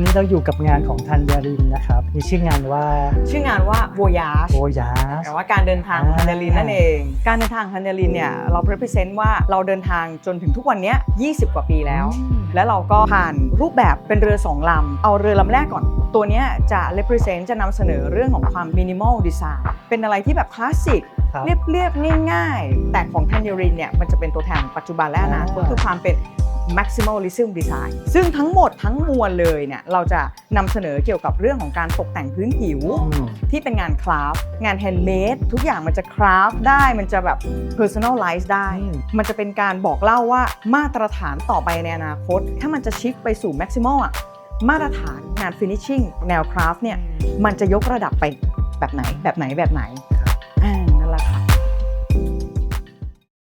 นี้เราอยู่กับงานของทันยารินนะครับ มีชื่องานว่าชื่องานว่า Voyage โอยาสแต่ว่าการเดินทางของอ่าฮันเดลินนั่นเอง การเดินทางฮันเดลินเนี่ยเรา represent ว่าเราเดินทางจนถึงทุกวันเนี้ย20 กว่าปีแล้ว และเราก็ผ่านรูปแบบเป็นเรือ2ลำ เอาเรือลำแรกก่อน ตัวเนี้ยจะ represent จะนำเสนอเรื่องของความ minimal design เป็นอะไรที่แบบคลาสสิกครับ เรียบเรียบๆง่าย ๆ แต่ของทันยรินเนี่ยมันจะเป็นตัวแทนของปัจจุบันและอนาคตอ่าคือความเป็น maximalism design ซึ่งทั้งหมดทั้งมวลเลยเนี่ยเราจะนำเสนอเกี่ยวกับเรื่องของการตกแต่งพื้นผิวอืมที่เป็นงานคราฟต์งานแฮนด์เมดทุกอย่างมันจะคราฟต์ได้มันจะแบบ personalize ได้อืมมันจะเป็นการบอกเล่าว่ามาตรฐานต่อไปในอนาคต ถ้ามันจะชิฟไปสู่ maximal อะมาตรฐานงาน finishing แนวคราฟต์เนี่ยมันจะยกระดับไปแบบไหนแบบไหนแบบไหน